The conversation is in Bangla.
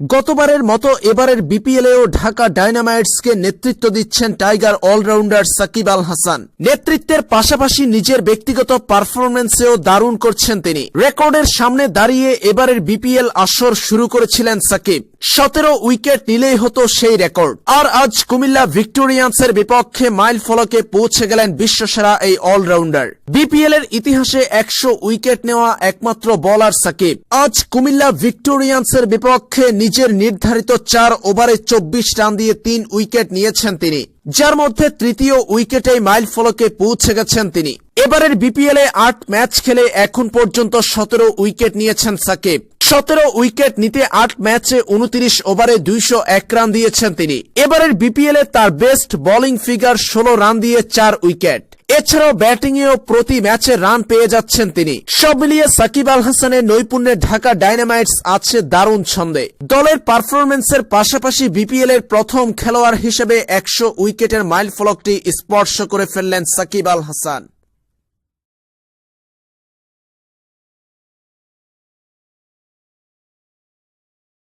গতবারের মতো এবারের বিপিএলেও ঢাকা ডায়নামাইটসকে নেতৃত্ব দিচ্ছেন টাইগার অলরাউন্ডার সাকিব আল হাসান। নেতৃত্বের পাশাপাশি নিজের ব্যক্তিগত পারফরমেন্সেও দারুণ করছেন তিনি। রেকর্ডের সামনে দাঁড়িয়ে এবারের বিপিএল আসর শুরু করেছিলেন সাকিব। সতেরো উইকেট নিলেই হতো সেই রেকর্ড। আর আজ কুমিল্লা ভিক্টোরিয়ান্সের বিপক্ষে মাইল ফলকে পৌঁছে গেলেন বিশ্বসেরা এই অলরাউন্ডার। বিপিএল এর ইতিহাসে একশো উইকেট নেওয়া একমাত্র বলার সাকিব। আজ কুমিল্লা ভিক্টোরিয়ান্সের বিপক্ষে নিজের নির্ধারিত চার ওভারে চব্বিশ রান দিয়ে তিন উইকেট নিয়েছেন তিনি, যার মধ্যে তৃতীয় উইকেটে মাইল ফলকে পৌঁছে গেছেন তিনি। এবারের বিপিএল এ আট ম্যাচ খেলে এখন পর্যন্ত সতেরো উইকেট নিয়েছেন সাকিব। সতেরো উইকেট নিতে আট ম্যাচে উনত্রিশ ওভারে দুইশো এক রান দিয়েছেন তিনি। এবারের বিপিএল এ তার বেস্ট বোলিং ফিগার ষোলো রান দিয়ে চার উইকেট। এছাড়াও ব্যাটিংয়েও প্রতি ম্যাচে রান পেয়ে যাচ্ছেন তিনি। সব মিলিয়ে সাকিব আল হাসানের নৈপুণ্যে ঢাকা ডাইনামাইটস আছে দারুণ ছন্দে। দলের পারফরমেন্সের পাশাপাশি বিপিএল এর প্রথম খেলোয়াড় হিসেবে একশো উইকেটের মাইল ফলকটি স্পর্শ করে ফেললেন সাকিব আল হাসান।